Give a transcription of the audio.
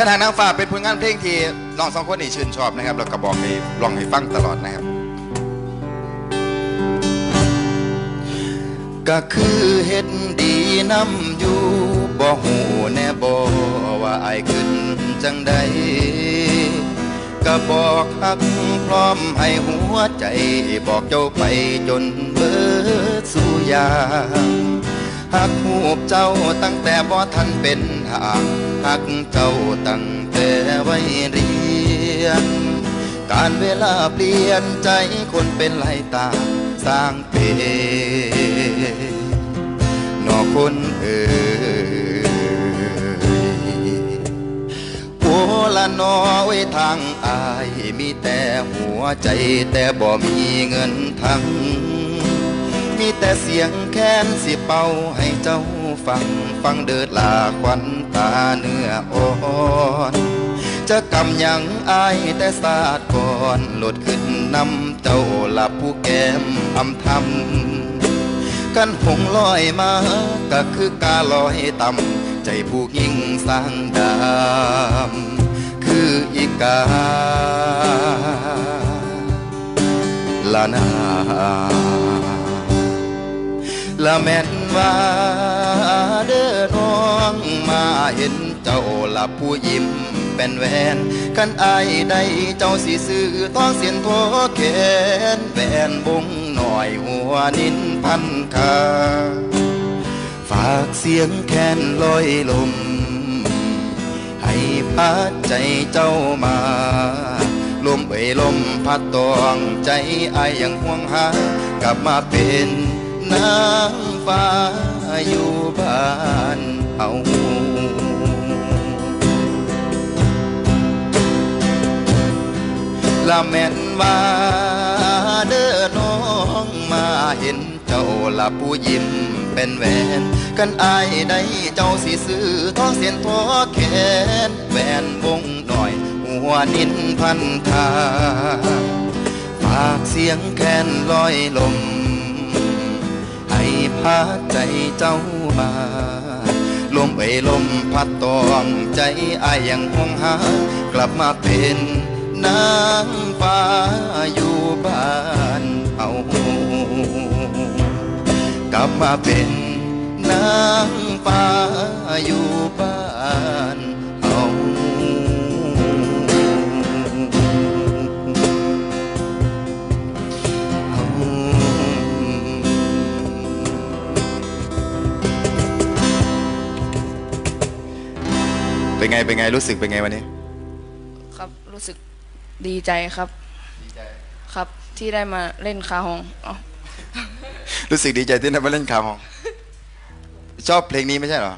คาถานางฟ้าเป็นผลงานเพลงที่น้องสองคนนี่ชื่นชอบนะครับแล้วก็บอกให้ลองให้ฟังตลอดนะครับ ก็คือเฮ็ดดีน้ำอยู่บ่หูแน่บ่ว่าไอขึ้นจังใดก็บอกฮักพร้อมให้หัวใจ บอกเจ้าไปจนเบิดสู่ยาง หักหูบเจ้าตั้งแต่บ่ทันเป็นทางหักเจ้าตั้งแต่ไว้เรียน การเวลาเปลี่ยนใจคนเป็นไรตามสร้างเป็นนอคนเอ่ยโอละนอไว้ทางอาย มีแต่หัวใจแต่บ่มีเงินทั้ง แต่เสียงแค้นสิเป่าให้เจ้าฟัง ฟังเดิดลาควันตาเนื้ออ่อนจะกำยังอายแต่ศาสตร์ก่อนหลดขึ้นนำเจ้าหลับผู้แก้มอำทำกันหงลอยมาก็คือกาลอยต่ำใจผู้ยิ่งสร้างดามคืออีกาลานา ละแม่นว่าเด้อน้องมาเห็นเจ้าละผู้ยิ้มเป็นแหวนกันอายได้เจ้าสิซื้อต้องเสียนโทแขนแหวนบงหน่อยหัวนินพันคาฝากเสียงแค้นลอยลม ให้พัดใจเจ้ามา ลมเอ่ยลมพัดตองใจอายยังห่วงหากลับมาเป็น เฮาละแม่นว่าเด้อน้องมาเห็นเจ้าละผู้ยิ้มเป็นแหวนกันอายได้เจ้าสิซื้อทองเสียนทอแขนแหวนวงหน่อย หัวนินพันคาฝากเสียงแคนลอยลม ให้พาใจเจ้ามา ลมเอ่ยลมพัดตองใจอายยังห่วงหา กลับมาเป็นนางฟ้าอยู่บ้านเอากลับมาเป็นนางฟ้าอยู่ เป็นไงเป็นไงรู้สึกเป็นไงวันนี้ ครับรู้สึกดีใจครับครับที่ได้มาเล่นคาฮองอ๋อรู้สึกดีใจที่ได้มาเล่นคาฮอง ชอบเพลงนี้ไม่ใช่เหรอ